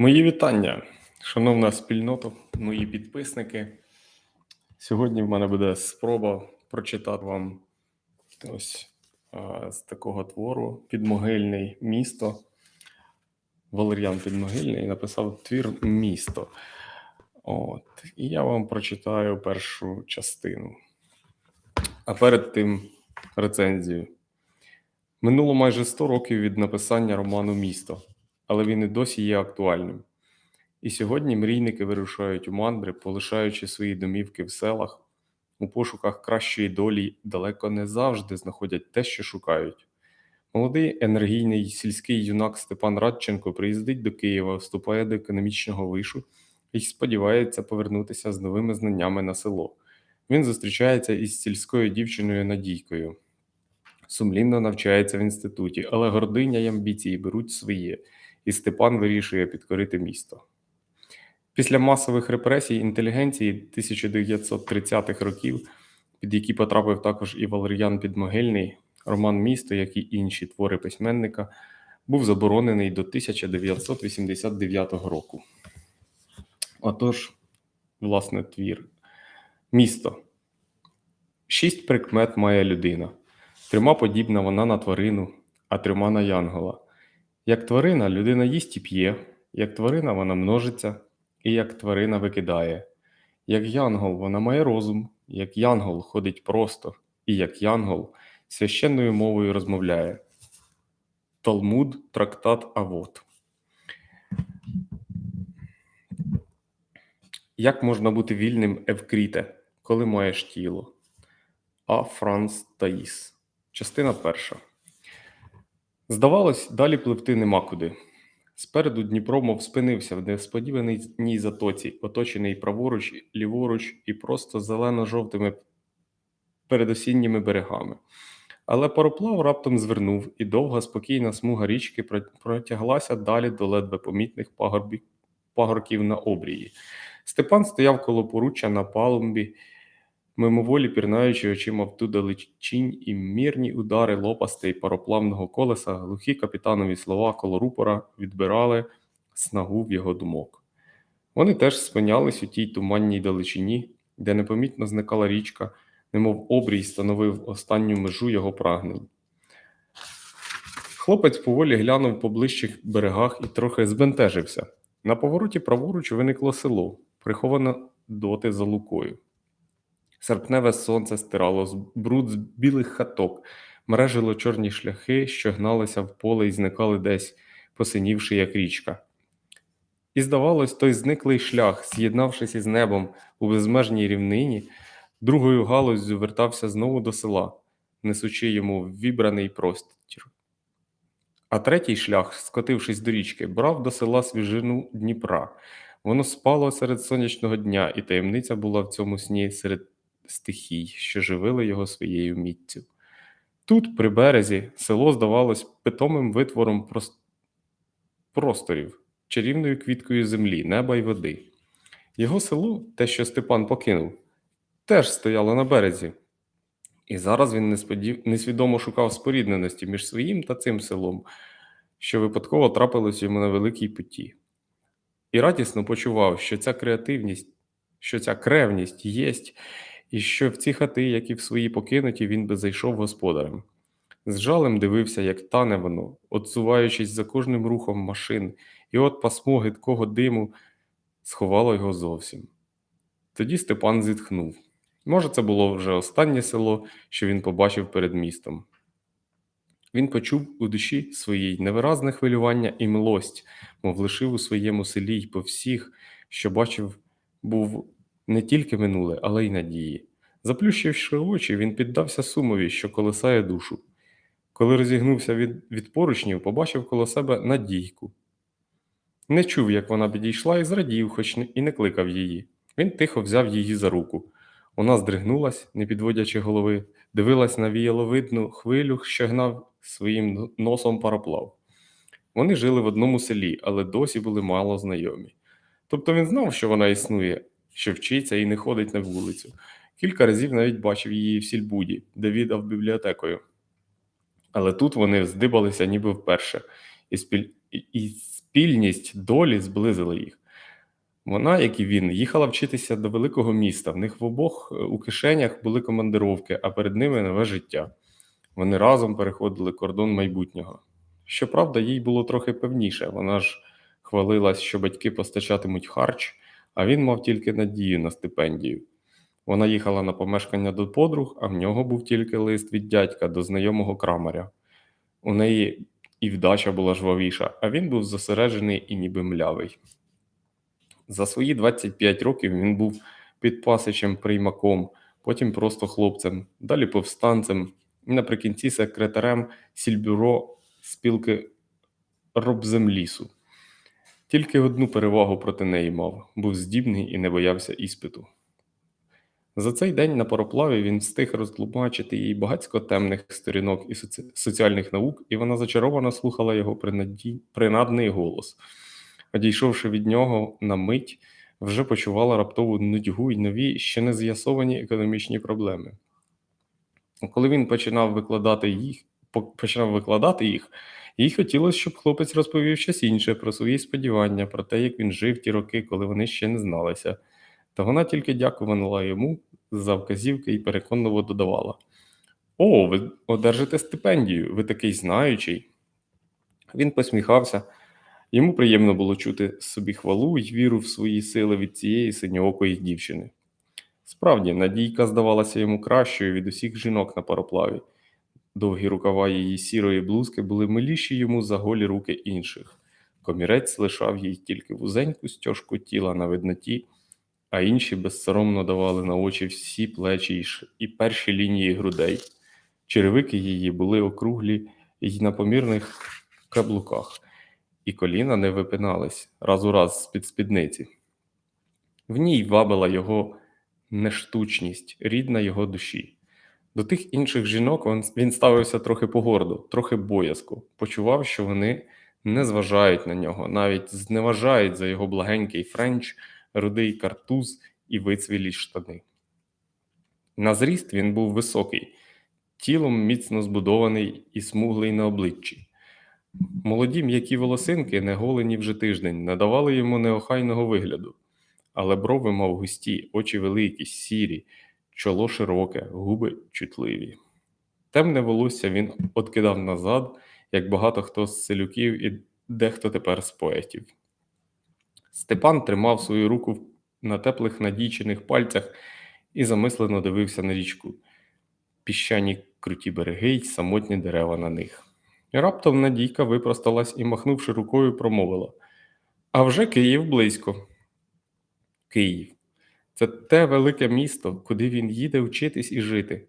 Мої вітання, шановна спільнота, мої підписники. Сьогодні в мене буде спроба прочитати вам ось а, з такого твору Підмогильний місто. Валер'ян Підмогильний написав твір Місто. От. І я вам прочитаю першу частину. А перед тим рецензію. Минуло майже 100 років від написання роману Місто, але він і досі є актуальним. І сьогодні мрійники вирушають у мандри, полишаючи свої домівки в селах, у пошуках кращої долі далеко не завжди знаходять те, що шукають. Молодий енергійний сільський юнак Степан Радченко приїздить до Києва, вступає до економічного вишу і сподівається повернутися з новими знаннями на село. Він зустрічається із сільською дівчиною Надійкою. Сумлінно навчається в інституті, але гординя й амбіції беруть своє, і Степан вирішує підкорити місто. Після масових репресій інтелігенції 1930-х років, під які потрапив також і Валер'ян Підмогильний, роман Місто, як і інші твори письменника, був заборонений до 1989 року. Отож, власне, твір. Місто. Шість прикмет має людина. Трьома подібна вона на тварину, а трьома на янгола. Як тварина, людина їсть і п'є, як тварина вона множиться, і як тварина викидає. Як янгол вона має розум, як янгол ходить просто, і як янгол священною мовою розмовляє. Талмуд, трактат Авот. Як можна бути вільним Евкріте, коли маєш тіло? А. Франц Таїс. Частина перша. Здавалось, далі пливти нема куди. Спереду Дніпро мов спинився в несподіваній затоці, оточений праворуч, ліворуч і просто зелено-жовтими передосінніми берегами. Але пароплав раптом звернув, і довга спокійна смуга річки протяглася далі до ледве помітних пагорбів, пагорків на обрії. Степан стояв коло поруччя на палубі, мимоволі пірнаючи очима в ту далечінь і мірні удари лопастей пароплавного колеса, глухі капітанові слова коло рупора відбирали снагу в його думок. Вони теж спинялись у тій туманній далечині, де непомітно зникала річка, немов обрій становив останню межу його прагнень. Хлопець поволі глянув по ближчих берегах і трохи збентежився. На повороті праворуч виникло село, приховане доти за лукою. Серпневе сонце стирало бруд з білих хаток, мережило чорні шляхи, що гналися в поле і зникали десь, посинівши, як річка. І, здавалось, той зниклий шлях, з'єднавшись із небом у безмежній рівнині, другою галуззю вертався знову до села, несучи йому вібраний простір. А третій шлях, скотившись до річки, брав до села свіжину Дніпра. Воно спало серед сонячного дня, і таємниця була в цьому сні серед стихій, що живили його своєю міттю. Тут, при березі, село здавалось питомим витвором прос- просторів, чарівною квіткою землі, неба й води. Його село, те, що Степан покинув, теж стояло на березі. І зараз він несподів... несвідомо шукав спорідненості між своїм та цим селом, що випадково трапилось йому на великій путі. І радісно почував, що ця креативність, що ця кревність єсть, і що в ці хати, як і в свої покинуті, він би зайшов господарем. З жалем дивився, як тане воно, отсуваючись за кожним рухом машин, і от пасмо гидкого диму сховало його зовсім. Тоді Степан зітхнув. Може, це було вже останнє село, що він побачив перед містом. Він почув у душі своїй невиразне хвилювання і милость, мов лишив у своєму селі й по всіх, що бачив, був не тільки минуле, але й надії. Заплющивши очі, він піддався сумові, що колесає душу. Коли розігнувся від, від поручнів, побачив коло себе надійку. Не чув, як вона підійшла, і зрадів, хоч не- і не кликав її. Він тихо взяв її за руку. Вона здригнулась, не підводячи голови, дивилась на віяловидну хвилю, що гнав своїм носом пароплав. Вони жили в одному селі, але досі були мало знайомі. Тобто він знав, що вона існує, що вчиться і не ходить на вулицю. Кілька разів навіть бачив її в сільбуді, де віддав бібліотекою. Але тут вони здибалися ніби вперше, і, спіль... і- спільність долі зблизили їх. Вона, як і він, їхала вчитися до великого міста. В них в обох е, у кишенях були командировки, а перед ними нове життя. Вони разом переходили кордон майбутнього. Щоправда, їй було трохи певніше. Вона ж хвалилась, що батьки постачатимуть харч, а він мав тільки надію на стипендію. Вона їхала на помешкання до подруг, а в нього був тільки лист від дядька до знайомого крамаря. У неї і вдача була жвавіша, а він був зосереджений і ніби млявий. За свої 25 років він був підпасичем приймаком, потім просто хлопцем, далі повстанцем, і наприкінці секретарем сільбюро спілки робземлісу. Тільки одну перевагу проти неї мав був здібний і не боявся іспиту. За цей день на пароплаві він встиг розтлумачити їй багатько темних сторінок і соці... соціальних наук, і вона зачаровано слухала його принаді... принадний голос. Одійшовши від нього на мить, вже почувала раптову нудьгу й нові ще не з'ясовані економічні проблеми. Коли він починав викладати їх, починав викладати їх, їй хотілося, щоб хлопець розповів щось інше про свої сподівання, про те, як він жив ті роки, коли вони ще не зналися. Та вона тільки дякувала йому за вказівки і переконливо додавала: О, ви одержите стипендію, ви такий знаючий. Він посміхався. Йому приємно було чути собі хвалу й віру в свої сили від цієї синьоокої дівчини. Справді, Надійка здавалася йому кращою від усіх жінок на пароплаві. Довгі рукава її сірої блузки були миліші йому за голі руки інших. Комірець лишав їй тільки вузеньку стяжку тіла на видноті, а інші безсоромно давали на очі всі плечі і, перші лінії грудей. Черевики її були округлі й на помірних каблуках, і коліна не випинались раз у раз з-під спідниці. В ній вабила його нештучність, рідна його душі. До тих інших жінок він ставився трохи погордо, трохи боязко, почував, що вони не зважають на нього, навіть зневажають за його благенький френч, рудий картуз і вицвілі штани. На зріст він був високий, тілом міцно збудований і смуглий на обличчі. Молоді м'які волосинки, не голені вже тиждень, не давали йому неохайного вигляду, але брови мав густі, очі великі, сірі, чоло широке, губи чутливі. Темне волосся він откидав назад, як багато хто з селюків і дехто тепер з поетів. Степан тримав свою руку на теплих надійчених пальцях і замислено дивився на річку. Піщані круті береги й самотні дерева на них. І раптом Надійка випросталась і, махнувши рукою, промовила: А вже Київ близько. Київ. Це те велике місто, куди він їде вчитись і жити.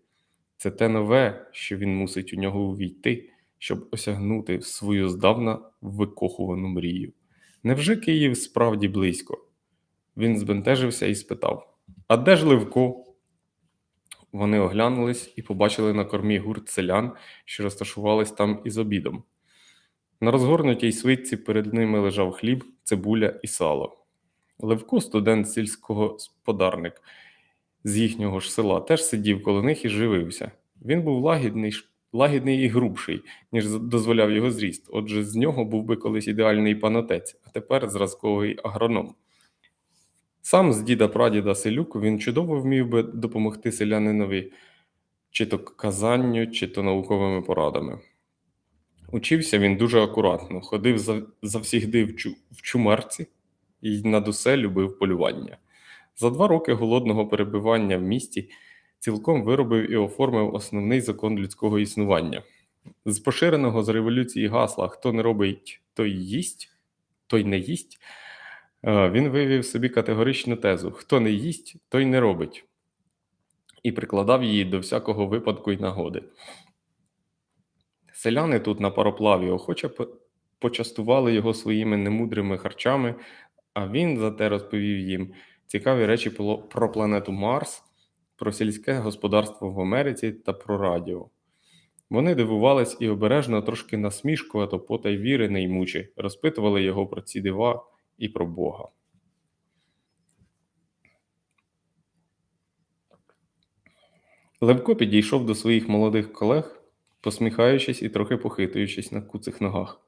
Це те нове, що він мусить у нього увійти, щоб осягнути свою здавна викохувану мрію. Невже Київ справді близько? Він збентежився і спитав: А де ж Левко? Вони оглянулись і побачили на кормі гурт селян, що розташувались там із обідом. На розгорнутій свитці перед ними лежав хліб, цибуля і сало. Левко, студент сільського господарник з їхнього ж села, теж сидів коло них і живився. Він був лагідний, лагідний і грубший, ніж дозволяв його зріст. Отже, з нього був би колись ідеальний панотець, а тепер зразковий агроном. Сам з діда прадіда селюк він чудово вмів би допомогти селянинові чи то казанню, чи то науковими порадами. Учився він дуже акуратно, ходив за, завсігди в, чу, в чумарці і над усе любив полювання. За два роки голодного перебування в місті цілком виробив і оформив основний закон людського існування. З поширеного з революції гасла Хто не робить, той їсть, той не їсть. е, Він вивів собі категоричну тезу: хто не їсть, той не робить, і прикладав її до всякого випадку й нагоди. Селяни тут на пароплаві охоче почастували його своїми немудрими харчами, а він зате розповів їм цікаві речі про- про планету Марс, про сільське господарство в Америці та про радіо. Вони дивувались і обережно, трошки насмішку, а потай віри не ймучи, розпитували його про ці дива і про Бога. Левко підійшов до своїх молодих колег, посміхаючись і трохи похитуючись на куцих ногах.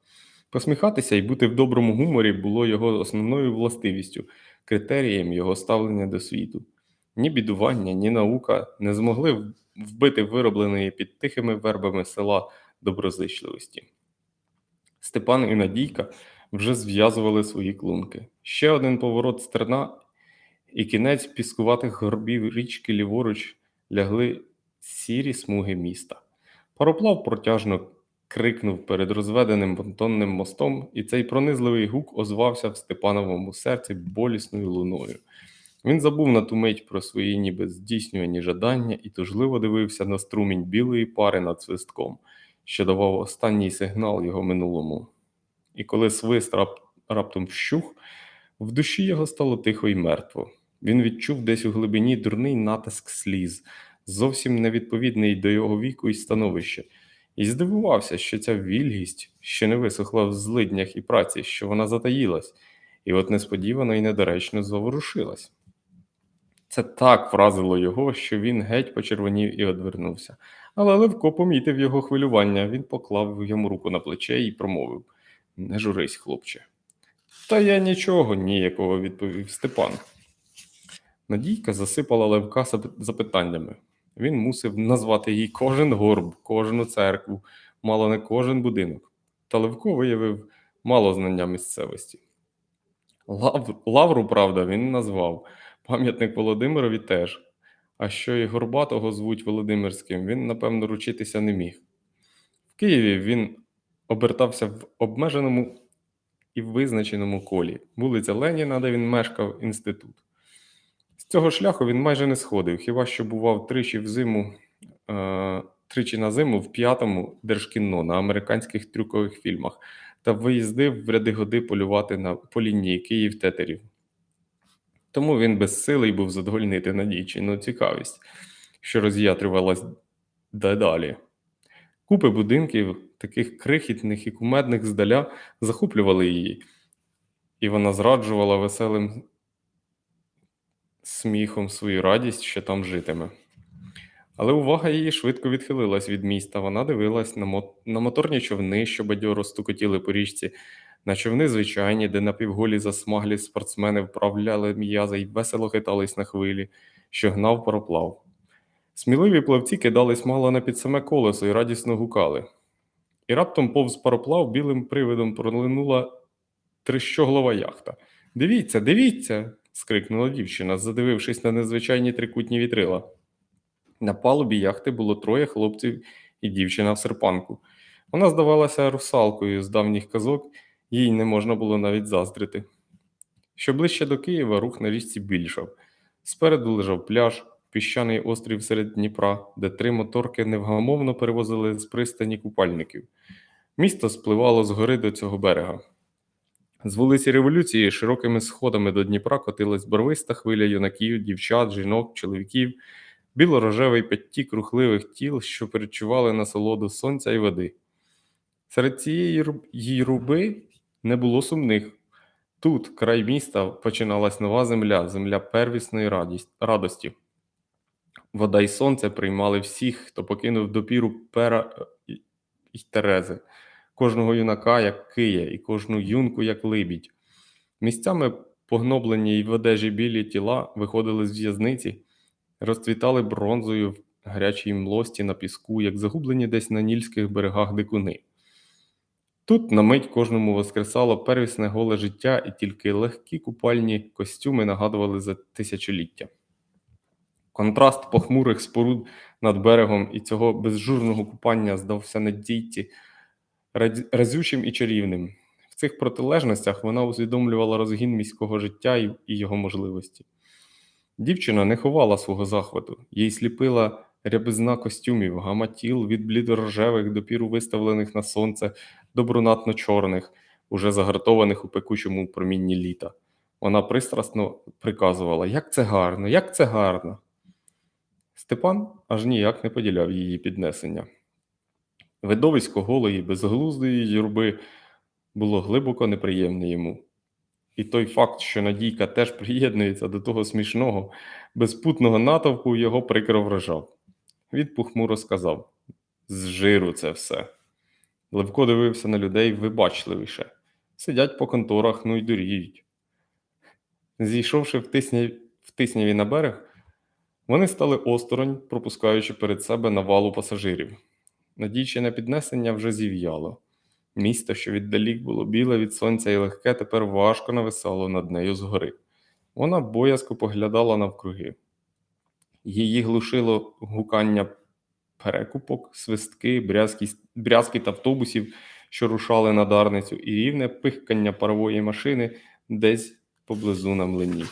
Посміхатися і бути в доброму гуморі було його основною властивістю, критерієм його ставлення до світу. Ні бідування, ні наука не змогли вбити виробленої під тихими вербами села доброзичливості. Степан і Надійка вже зв'язували свої клунки. Ще один поворот стерна, і кінець піскуватих горбів річки ліворуч лягли сірі смуги міста. Пароплав протяжно крикнув перед розведеним понтонним мостом, і цей пронизливий гук озвався в Степановому серці болісною луною. Він забув на ту мить про свої ніби здійснювані жадання і тужливо дивився на струмінь білої пари над свистком, що давав останній сигнал його минулому. І коли свист рап- раптом вщух, в душі його стало тихо й мертво. Він відчув десь у глибині дурний натиск сліз, зовсім невідповідний до його віку і становища, і здивувався, що ця вільгість ще не висохла в злиднях і праці, що вона затаїлась, і от несподівано і недоречно заворушилась. Це так вразило його, що він геть почервонів і одвернувся. Але Левко помітив його хвилювання. Він поклав йому руку на плече і промовив: Не журись, хлопче. Та я нічого, ніякого, відповів Степан. Надійка засипала Левка запитаннями. Він мусив назвати їй кожен горб, кожну церкву, мало не кожен будинок. Та Левко виявив мало знання місцевості. Лав... Лавру, правда, він назвав, пам'ятник Володимирові теж. А що і Горбатого звуть Володимирським, він, напевно, ручитися не міг. В Києві він обертався в обмеженому і визначеному колі. Вулиця Леніна, де він мешкав, інститут. З цього шляху він майже не сходив, хіба що бував тричі в зиму, е, тричі на зиму в п'ятому держкіно на американських трюкових фільмах та виїздив в ряди годи полювати на по лінії Київ тетерів. Тому він безсилий був задовольнити надійчину цікавість, що роз'ятрювалась дедалі. Купи будинків, таких крихітних і кумедних здаля, захоплювали її, і вона зраджувала веселим сміхом свою радість, що там житиме. Але увага її швидко відхилилась від міста. Вона дивилась на моторні човни, що бадьоро стукотіли по річці, на човни звичайні, де напівголі засмаглі спортсмени вправляли м'язи й весело хитались на хвилі, що гнав пароплав. Сміливі плавці кидались мало не під саме колесо і радісно гукали. І раптом повз пароплав білим привидом пролинула трищоглова яхта. Дивіться, дивіться. скрикнула дівчина, задивившись на незвичайні трикутні вітрила. На палубі яхти було троє хлопців і дівчина в серпанку. Вона здавалася русалкою з давніх казок, їй не можна було навіть заздрити. Що ближче до Києва рух на річці більшав. Спереду лежав пляж, піщаний острів серед Дніпра, де три моторки невгамовно перевозили з пристані купальників. Місто спливало з гори до цього берега. З вулиці Революції широкими сходами до Дніпра котилась барвиста хвиля юнаків, дівчат, жінок, чоловіків, біло-рожевий підтік рухливих тіл, що перечували насолоду сонця і води. Серед цієї руб- руби не було сумних. Тут, край міста, починалась нова земля, земля первісної радості. Вода й сонце приймали всіх, хто покинув допіру пера е, і- і Терези, кожного юнака, як кия, і кожну юнку, як либідь. Місцями погноблені й в одежі білі тіла виходили з в'язниці, розцвітали бронзою в гарячій млості на піску, як загублені десь на нільських берегах дикуни. Тут на мить кожному воскресало первісне голе життя, і тільки легкі купальні костюми нагадували за тисячоліття. Контраст похмурих споруд над берегом і цього безжурного купання здався надійці разючим і чарівним. В цих протилежностях вона усвідомлювала розгін міського життя і його можливості. Дівчина не ховала свого захвату, їй сліпила рябизна костюмів, гама тіл від блідорожевих до піру виставлених на сонце до брунатно-чорних, уже загартованих у пекучому промінні літа. Вона пристрасно приказувала: Як це гарно, як це гарно. Степан аж ніяк не поділяв її піднесення. Видовисько голої, безглуздої юрби було глибоко неприємне йому. І той факт, що Надійка теж приєднується до того смішного, безпутного натовпу, його прикро вражав. Він похмуро сказав: З жиру це все. Левко дивився на людей вибачливіше. Сидять по конторах, ну й дуріють. Зійшовши в, тисня... в тисняві на берег, вони стали осторонь, пропускаючи перед себе навалу пасажирів. Надійче на піднесення вже зів'яло. Місто, що віддалік було біле від сонця і легке, тепер важко нависало над нею згори. Вона боязко поглядала навкруги. Її глушило гукання перекупок, свистки, брязкість, брязкіт автобусів, що рушали на Дарницю, і рівне пихкання парової машини десь поблизу на млині.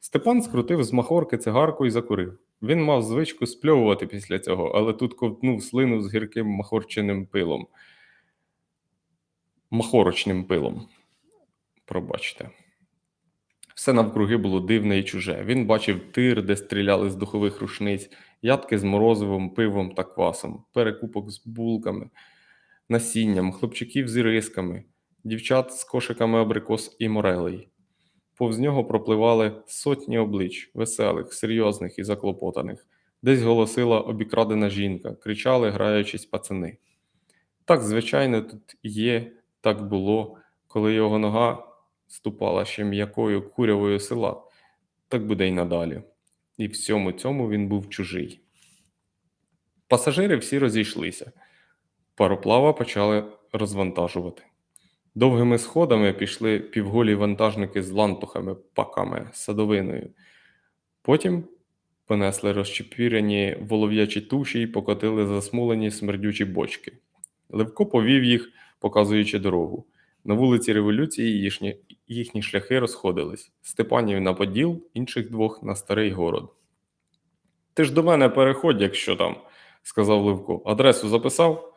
Степан скрутив з махорки цигарку і закурив. Він мав звичку спльовувати після цього, але тут ковтнув слину з гірким махорченим пилом. Махорочним пилом. Пробачте. Все навкруги було дивне і чуже. Він бачив тир, де стріляли з духових рушниць, ядки з морозивом, пивом та квасом, перекупок з булками, насінням, хлопчиків з ірисками, дівчат з кошиками абрикос і морелей. Повз нього пропливали сотні облич, веселих, серйозних і заклопотаних. Десь голосила обікрадена жінка, кричали, граючись пацани. Так, звичайно, тут є, так було, коли його нога ступала ще м'якою курявою села, так буде й надалі. І всьому цьому він був чужий. Пасажири всі розійшлися. Пароплава почали розвантажувати. Довгими сходами пішли півголі вантажники з лантухами, паками, садовиною. Потім понесли розчепірені волов'ячі туші і покотили засмулені смердючі бочки. Левко повів їх, показуючи дорогу. На вулиці Революції їхні, їхні шляхи розходились. Степанів на Поділ, інших двох на Старий Город. Ти ж до мене переходь, якщо там, сказав Левко. Адресу записав?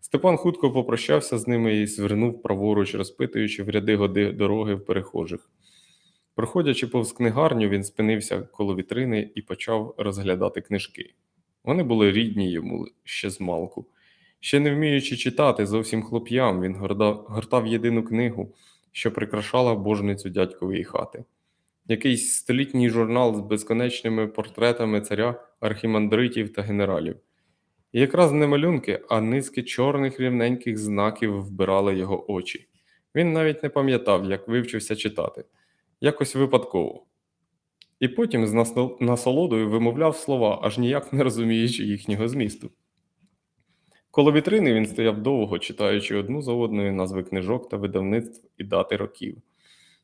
Степан хутко попрощався з ними і звернув праворуч, розпитуючи в ряди годи дороги в перехожих. Проходячи повз книгарню, він спинився коло вітрини і почав розглядати книжки. Вони були рідні йому ще з малку. Ще не вміючи читати зовсім хлоп'ям, він гортав єдину книгу, що прикрашала божницю дядькової хати. Якийсь столітній журнал з безконечними портретами царя, архімандритів та генералів. І якраз не малюнки, а низки чорних рівненьких знаків вбирали його очі. Він навіть не пам'ятав, як вивчився читати, якось випадково. І потім з насолодою вимовляв слова, аж ніяк не розуміючи їхнього змісту. Коло вітрини він стояв довго, читаючи одну за одною назви книжок та видавництв і дати років.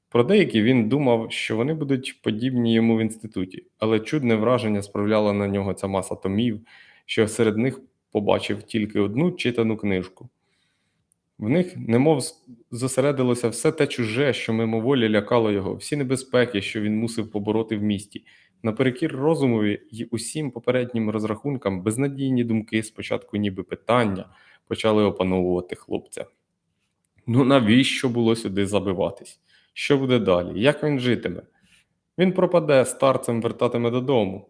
Про деякі він думав, що вони будуть подібні йому в інституті, але чудне враження справляла на нього ця маса томів, що серед них побачив тільки одну читану книжку. В них немов зосередилося все те чуже, що мимоволі лякало його, всі небезпеки, що він мусив побороти в місті. Наперекір розумові й усім попереднім розрахункам безнадійні думки, спочатку ніби питання, почали опановувати хлопця. Ну навіщо було сюди забиватись? Що буде далі? Як він житиме? Він пропаде, старцем вертатиме додому.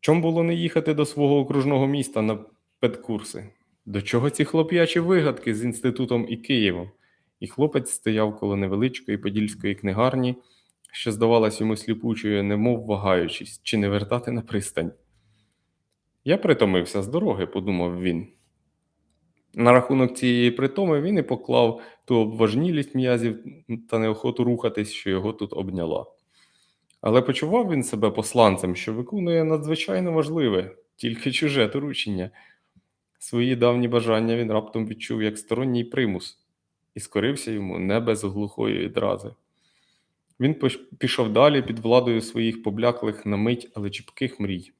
Чом було не їхати до свого окружного міста на педкурси? До чого ці хлоп'ячі вигадки з інститутом і Києвом? І хлопець стояв коло невеличкої подільської книгарні, що здавалась йому сліпучою, немов вагаючись, чи не вертати на пристань. Я притомився з дороги, подумав він. На рахунок цієї притоми він і поклав ту обважнілість м'язів та неохоту рухатись, що його тут обняла. Але почував він себе посланцем, що виконує надзвичайно важливе, тільки чуже доручення. Свої давні бажання він раптом відчув як сторонній примус і скорився йому не без глухої одрази. Він пішов далі під владою своїх побляклих на мить, але чіпких мрій.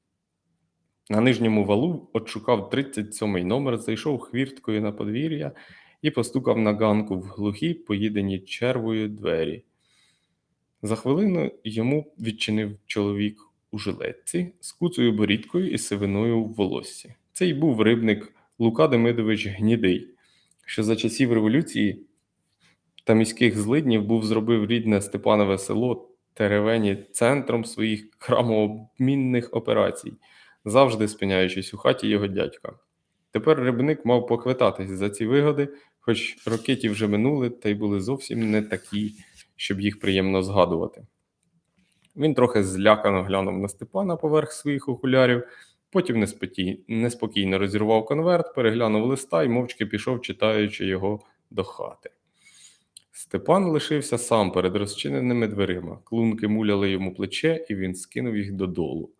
На нижньому валу отшукав 37-й номер, зайшов хвірткою на подвір'я і постукав на ганку в глухі, поїдені червою двері. За хвилину йому відчинив чоловік у жилетці з куцею борідкою і сивиною в волоссі. Це й був рибник Лука Демидович Гнідий, що за часів революції та міських злиднів був зробив рідне Степанове село Теревені центром своїх крамообмінних операцій, завжди спиняючись у хаті його дядька. Тепер рибник мав поквитатись за ці вигоди, хоч роки вже минули та й були зовсім не такі, щоб їх приємно згадувати. Він трохи злякано глянув на Степана поверх своїх окулярів, Потім неспокій- неспокійно розірвав конверт, переглянув листа і мовчки пішов, читаючи його до хати. Степан лишився сам перед розчиненими дверима. Клунки муляли йому плече, і він скинув їх додолу.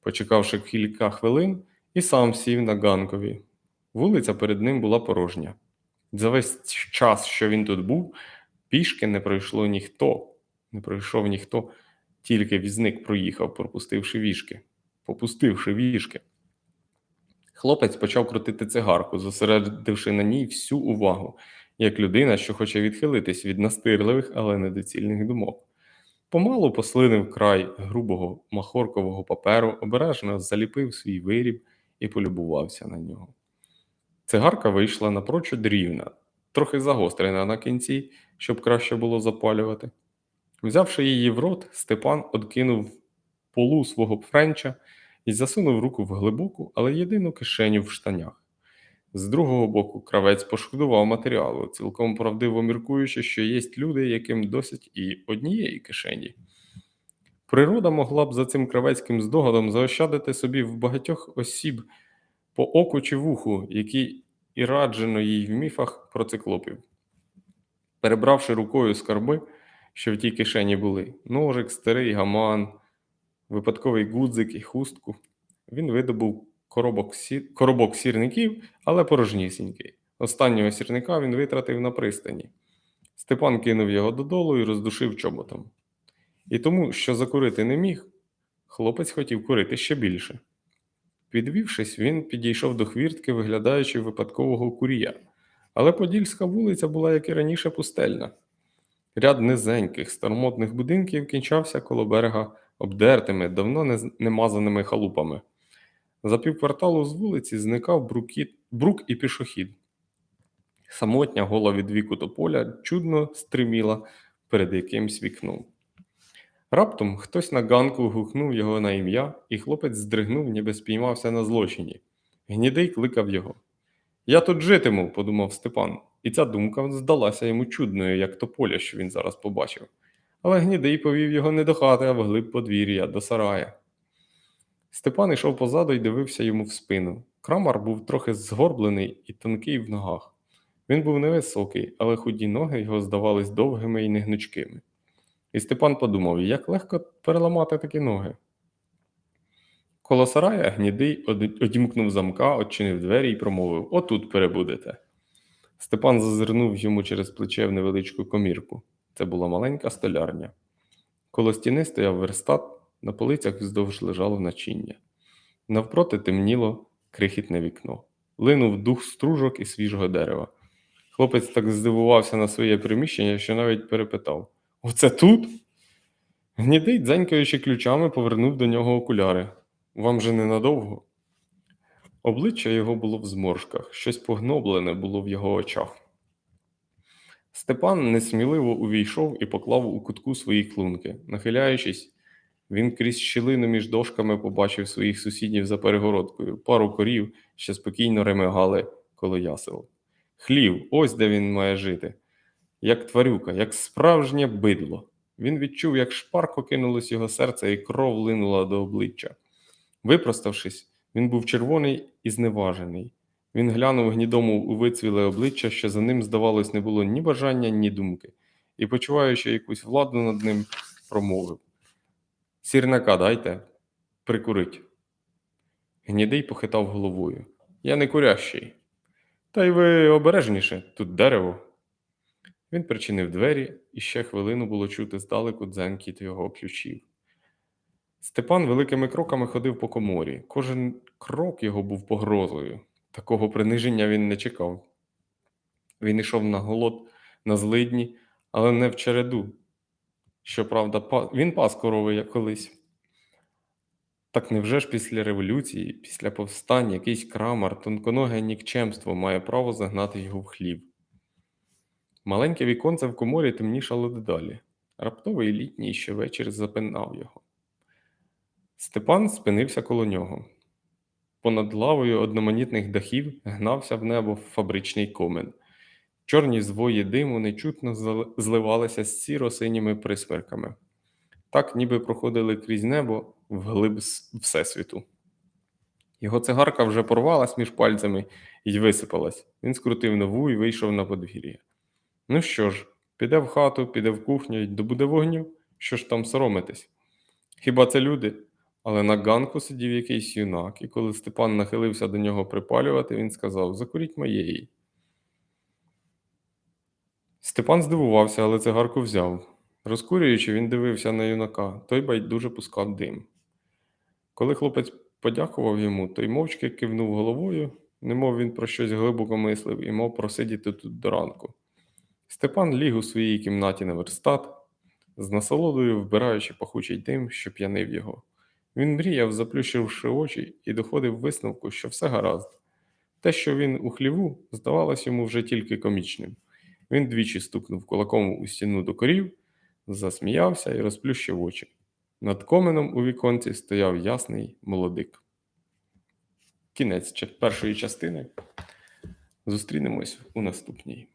Почекавши кілька хвилин, і сам сів на ганкові. Вулиця перед ним була порожня. За весь час, що він тут був, пішки не пройшло ніхто, не пройшов ніхто, тільки візник проїхав, пропустивши вішки, попустивши вішки. Хлопець почав крутити цигарку, зосередивши на ній всю увагу, як людина, що хоче відхилитись від настирливих, але недоцільних думок. Помалу послинив край грубого махоркового паперу, обережно заліпив свій виріб і полюбувався на нього. Цигарка вийшла напрочуд рівна, трохи загострена на кінці, щоб краще було запалювати. Взявши її в рот, Степан откинув полу свого френча і засунув руку в глибоку, але єдину кишеню в штанях. З другого боку, кравець пошкодував матеріалу, цілком правдиво міркуючи, що є люди, яким досить і однієї кишені. Природа могла б за цим кравецьким здогадом заощадити собі в багатьох осіб по оку чи вуху, які і раджено їй в міфах про циклопів. Перебравши рукою скарби, що в тій кишені були ножик, старий гаман, випадковий гудзик і хустку, він видобув коробок, сі... коробок сірників, але порожнісінький. Останнього сірника він витратив на пристані. Степан кинув його додолу і роздушив чоботом. І тому, що закурити не міг, хлопець хотів курити ще більше. Підвівшись, він підійшов до хвіртки, виглядаючи випадкового курія. Але Подільська вулиця була, як і раніше, пустельна. Ряд низеньких, старомодних будинків кінчався коло берега обдертими, давно немазаними халупами. За півкварталу з вулиці зникав брукіт, брук і пішохід. Самотня гола від віку тополя чудно стриміла перед якимсь вікном. Раптом хтось на ганку гукнув його на ім'я, і хлопець здригнув, ніби спіймався на злочині. Гнідий кликав його. Я тут житиму, подумав Степан, і ця думка здалася йому чудною, як тополя, що він зараз побачив. Але гнідий повів його не до хати, а вглиб подвір'я, до сарая. Степан йшов позаду і дивився йому в спину. Крамар був трохи згорблений і тонкий в ногах. Він був невисокий, але худі ноги його здавались довгими і негнучкими. І Степан подумав, як легко переламати такі ноги. Коло сарая гнідий одімкнув замка, odчинив двері і промовив Отут перебудете. Степан зазирнув йому через плече в невеличку комірку. Це була маленька столярня. Коло стіни стояв верстат, на полицях вздовж лежало начиння. Навпроти темніло крихітне вікно. Линув дух стружок і свіжого дерева. Хлопець так здивувався на своє приміщення, що навіть перепитав: Оце тут? Гнідий, дзенькаючи ключами, повернув до нього окуляри. Вам же ненадовго? Обличчя його було в зморшках, щось погноблене було в його очах. Степан несміливо увійшов і поклав у кутку свої клунки. Нахиляючись, він крізь щілину між дошками побачив своїх сусідів за перегородкою, пару корів, що спокійно ремигали коло ясел. Хлів, ось де він має жити. Як тварюка, як справжнє бидло. Він відчув, як шпарко кинулось його серце, і кров линула до обличчя. Випроставшись, він був червоний і зневажений. Він глянув гнідому у вицвіле обличчя, що за ним, здавалось, не було ні бажання, ні думки, і, почуваючи якусь владу над ним, промовив Сірника дайте, прикурить. Гнідий похитав головою. Я не курящий. Та й ви обережніше, тут дерево. Він причинив двері, і ще хвилину було чути здалеку дзенькіт його ключів. Степан великими кроками ходив по коморі. Кожен крок його був погрозою. Такого приниження він не чекав. Він йшов на голод, на злидні, але не в череду. Щоправда, він пас корови як колись. Так невже ж після революції, після повстань, якийсь крамар, тонконоге нікчемство має право загнати його в хлів? Маленьке віконце в коморі темнішало дедалі. Раптовий літній ще вечір запинав його. Степан спинився коло нього. Понад лавою одноманітних дахів гнався в небо фабричний комен. Чорні звої диму нечутно зливалися з сіро-синіми присмерками. Так ніби проходили крізь небо вглиб Всесвіту. Його цигарка вже порвалась між пальцями і висипалась. Він скрутив нову і вийшов на подвір'я. Ну що ж, піде в хату, піде в кухню й добуде вогню. Що ж там соромитись? Хіба це люди? Але на ганку сидів якийсь юнак, і коли Степан нахилився до нього припалювати, він сказав: Закуріть моєї. Степан здивувався, але цигарку взяв. Розкурюючи, він дивився на юнака, той байдуже пускав дим. Коли хлопець подякував йому, той мовчки кивнув головою, немов він про щось глибоко мислив і мав просидіти тут до ранку. Степан ліг у своїй кімнаті на верстат, з насолодою вбираючи пахучий дим, що п'янив його. Він мріяв, заплющивши очі, і доходив висновку, що все гаразд. Те, що він у хліву, здавалось йому вже тільки комічним. Він двічі стукнув кулаком у стіну до корів, засміявся і розплющив очі. Над коменом у віконці стояв ясний молодик. Кінець першої частини. Зустрінемось у наступній.